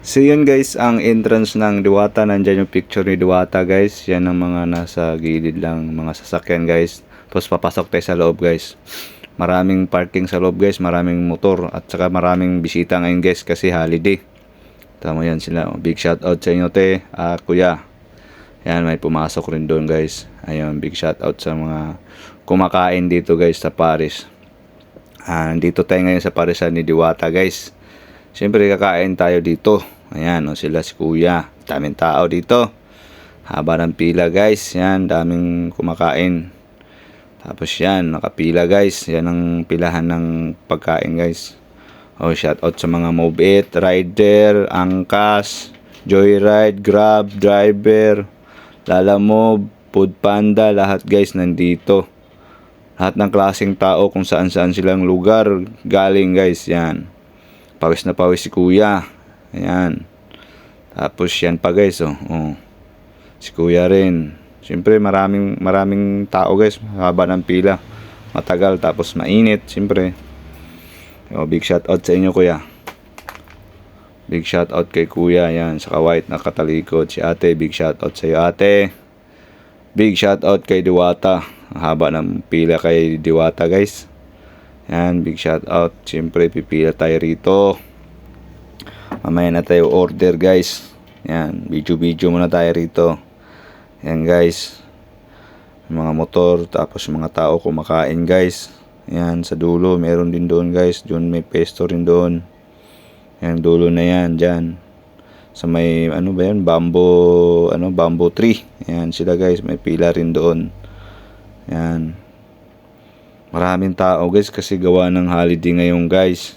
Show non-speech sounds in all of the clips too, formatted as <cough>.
So yun guys, ang entrance ng Diwata, nandyan yung picture ni Diwata guys. Yan ang mga nasa gilid lang, mga sasakyan guys. Tapos papasok tayo sa loob guys. Maraming parking sa loob guys, maraming motor at saka maraming bisita ngayon guys kasi holiday. Tama yan sila. Big shout out sa inyo te, ah, kuya. Yan, may pumasok rin doon guys. Ayun, big shout out sa mga kumakain dito guys sa Paris. Ah, dito tayo ngayon sa Parisan ni Diwata guys. Siyempre kakain tayo dito. Ayan, o sila si Kuya. Daming tao dito. Haba ng pila guys. Yan, daming kumakain. Tapos yan, nakapila guys. Yan ang pilahan ng pagkain guys. O, shout out sa mga Mobit, Rider, Angkas, Joyride, Grab, Driver, Lalamove, Food Panda, lahat guys nandito. Lahat ng klaseng tao kung saan saan silang lugar galing guys, yan. Pawis na pawis si kuya. Ayan. Tapos yan pa guys, oh. oh. Si kuya rin. Siyempre maraming maraming tao guys. Haba ng pila. Matagal tapos mainit, siyempre. Oh, big shout out sa inyo kuya. Big shout out kay kuya, yan. Sa white na katalikod. Si ate, big shout out sa iyo ate. Big shout out kay Diwata. Haba ng pila kay Diwata guys. Yan, big shout out. Siyempre, pipila tayo rito. Mamaya na tayo order, guys. Yan, video-video muna tayo rito. Yan, guys. Mga motor, tapos mga tao kumakain, guys. Yan, sa dulo, meron din doon, guys. Doon may pesto rin doon. Yan, dulo na yan, dyan. Sa may, ano ba yan, bamboo, ano, bamboo tree. Yan, sila, guys. May pila rin doon. Yan. Maraming tao guys kasi gawa ng holiday ngayon guys.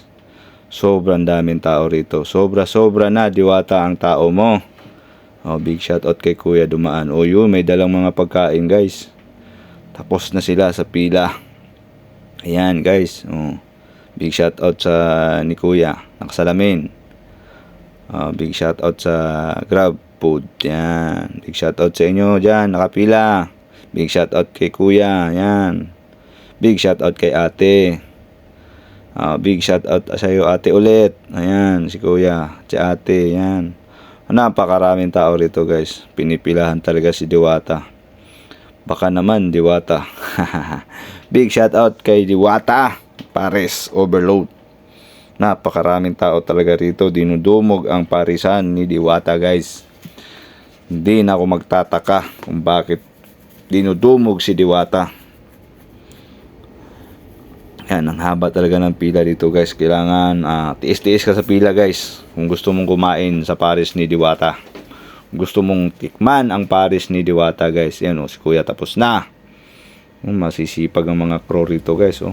Sobrang daming tao rito. Sobra sobra na diwata ang tao mo. Oh, big shout out kay Kuya Dumaan. O yun, may dalang mga pagkain guys. Tapos na sila sa pila. Ayan guys. Oh. Big shout out sa ni Kuya. Nakasalamin. Oh, big shout out sa Grab Food. Yan. Big shout out sa inyo dyan. Nakapila. Big shout out kay Kuya. Yan. Big shout out kay ate. Ah, big shout out sa iyo ate ulit. Ayan, si kuya, si ate, yan. Napakaraming tao rito guys. Pinipilahan talaga si Diwata. Baka naman Diwata. <laughs> big shout out kay Diwata. Pares Overload. Napakaraming tao talaga rito. Dinudumog ang parisan ni Diwata guys. Hindi na ako magtataka kung bakit dinudumog si Diwata. Yan, ang haba talaga ng pila dito guys. Kailangan ah, tiis-tiis ka sa pila guys. Kung gusto mong kumain sa Paris ni Diwata. Kung gusto mong tikman ang Paris ni Diwata guys. Yan o, si Kuya tapos na. Um, masisipag ang mga crew rito guys. Oh.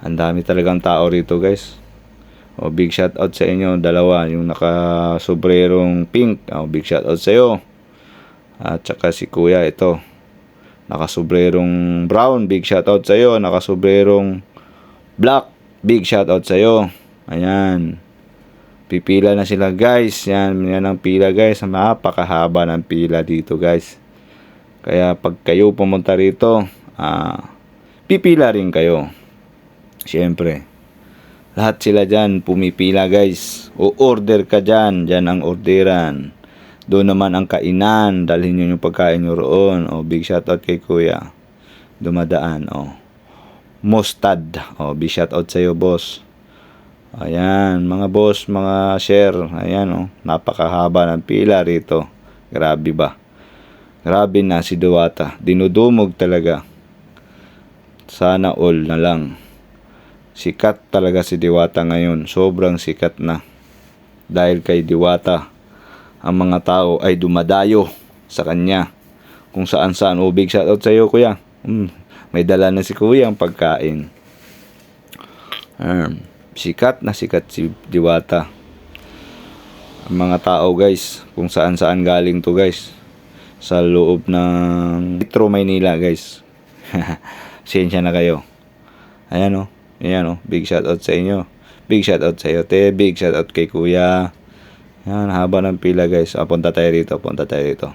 Ang dami talagang tao rito guys. Oh, big shout out sa inyo, dalawa. Yung naka-sobrerong pink. Oh, big shout out sa iyo. At saka si Kuya ito. Naka-sobrerong brown. Big shout out sa iyo. Naka-sobrerong Black, big shout out sa iyo. Ayan. Pipila na sila guys. Yan, yan ang pila guys. Napakahaba ng pila dito guys. Kaya pag kayo pumunta rito, ah, pipila rin kayo. Siyempre. Lahat sila dyan, pumipila guys. O order ka dyan, dyan ang orderan. Doon naman ang kainan, dalhin nyo yung pagkain nyo roon. O big shout out kay kuya. Dumadaan, o. Mustad. O, big shout out sa iyo, boss. Ayan, mga boss, mga share. Ayan, oh, napakahaba ng pila rito. Grabe ba? Grabe na si Duwata. Dinudumog talaga. Sana all na lang. Sikat talaga si Diwata ngayon. Sobrang sikat na. Dahil kay Diwata, ang mga tao ay dumadayo sa kanya. Kung saan saan. O, big shout out sa iyo, kuya. Mm, may dala na si kuya ang pagkain. Um, sikat na sikat si Diwata. Ang mga tao guys, kung saan saan galing to guys. Sa loob ng Metro Maynila guys. <laughs> Siyensya na kayo. Ayan o. Oh. Ayan o. Oh. Big shout out sa inyo. Big shout out sa iyo te. Big shout out kay kuya. Yan, haba ng pila guys. Ah, punta tayo rito. Punta tayo rito.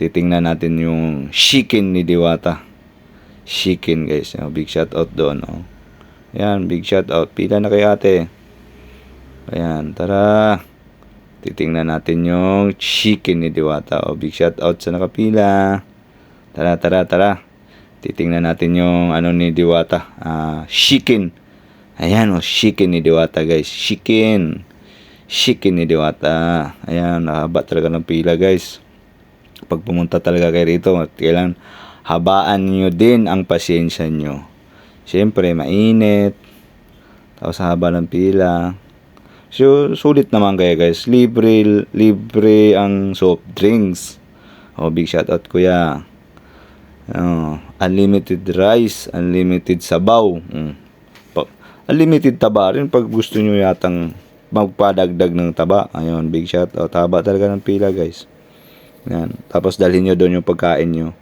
Titingnan natin yung chicken ni Diwata chicken guys. Oh, big shout out doon. Oh. Ayan, big shout out. Pila na kay ate. Ayan, tara. Titingnan natin yung chicken ni Diwata. O, big shout out sa nakapila. Tara, tara, tara. Titingnan natin yung ano ni Diwata. Ah, chicken. Ayan o, chicken ni Diwata guys. Chicken. Chicken ni Diwata. Ayan, nakahaba talaga ng pila guys. Pag pumunta talaga kayo rito, kailan habaan nyo din ang pasyensya nyo. Siyempre, mainit. Tapos haba ng pila. So, sulit naman kayo guys. Libre, libre ang soft drinks. Oh, big shout out kuya. Oh, unlimited rice, unlimited sabaw. Mm. Pa- unlimited taba rin pag gusto nyo yatang magpadagdag ng taba. Ayun, big shout out. Taba talaga ng pila guys. Yan. Tapos dalhin nyo doon yung pagkain nyo.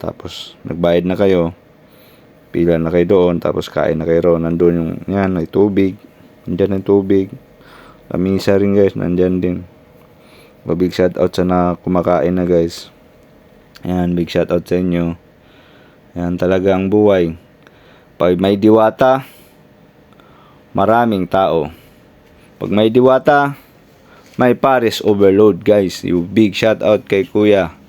Tapos nagbayad na kayo. Pila na kayo doon. Tapos kain na kayo roon. Nandun yung, yan, may tubig. Nandyan ang tubig. Lamisa rin guys, nandyan din. O, big shout out sa na kumakain na guys. Ayan, big shout out sa inyo. Ayan talaga ang buhay. Pag may diwata, maraming tao. Pag may diwata, may Paris overload guys. Yung big shout out kay kuya.